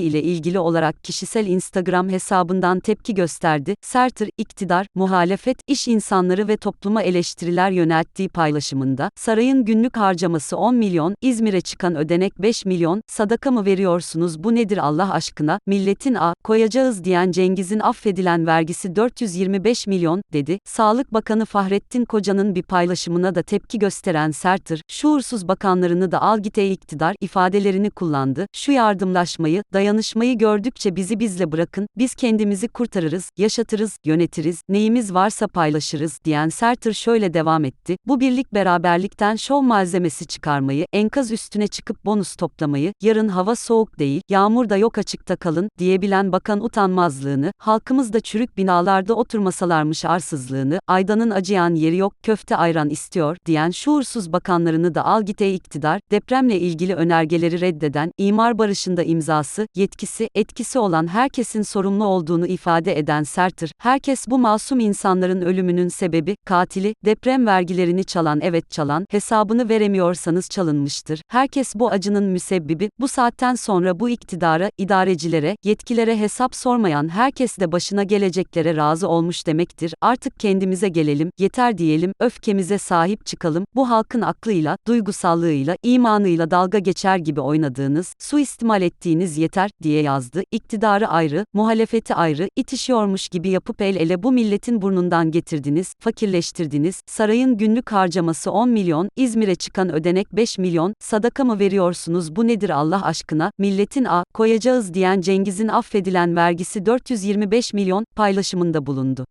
ile ilgili olarak kişisel Instagram hesabından tepki gösterdi. Sertır, iktidar, muhalefet, iş insanları ve topluma eleştiriler yönelttiği paylaşımında, sarayın günlük harcaması 10 milyon, İzmir'e çıkan ödenek 5 milyon, sadaka mı veriyorsunuz bu nedir Allah aşkına, milletin a, koyacağız diyen Cengiz'in affedilen vergisi 425 milyon, dedi. Sağlık Bakanı Fahrettin Koca'nın bir paylaşımına da tepki gösteren Sertır, şuursuz bakanlarını da al git ey iktidar, ifadelerini kullandı. Şu yardımlaşmayı, dayanışmayı gördükçe bizi bizle bırakın, biz kendimizi kurtarırız, yaşatırız, yönetiriz, neyimiz varsa paylaşırız, diyen Sertır şöyle devam etti. Bu birlik beraberlikten şov malzemesi çıkarmayı, enkaz üstüne çıkıp bonus toplamayı, yarın hava soğuk değil, yağmur da yok açıkta kalın, diyebilen bakan utanmazlığını, halkımız da çürük binalarda oturmasalarmış arsızlığını, aydanın acıyan yeri yok, köfte ayran istiyor, diyen şuursuz bakanlarını da al git ey iktidar, depremle ilgili önergeleri reddeden, imar barışında imzası, yetkisi, etkisi olan herkesin sorumlu olduğunu ifade eden Sertır, herkes bu masum insanların ölümünün sebebi, katili, deprem vergilerini çalan evet çalan, hesabını veremiyorsanız çalınmıştır. Herkes bu acının müsebbibi, bu saatten sonra bu iktidara, idarecilere, yetkilere hesap sormayan herkes de başına geleceklere razı olmuş demektir. Artık kendimize gelelim, yeter diyelim, öfkemize sahip çıkalım, bu halkın aklıyla, duygusallığıyla, imanıyla dalga geçer gibi oynadığınız, suistimal ettiğiniz yeter, diye yazdı. İktidarı ayrı, muhalefeti ayrı, itişiyormuş gibi yapıp el ele bu milletin burnundan getirdiniz, fakirleştirdiniz, sarayın günlük harcaması 10 milyon, İzmir'e çıkan ödenek 5 milyon, sadaka mı veriyorsunuz bu nedir Allah aşkına, milletin a, koyacağız diyen Cengiz'in affedilen vergisi 425 milyon, paylaşımında bulundu.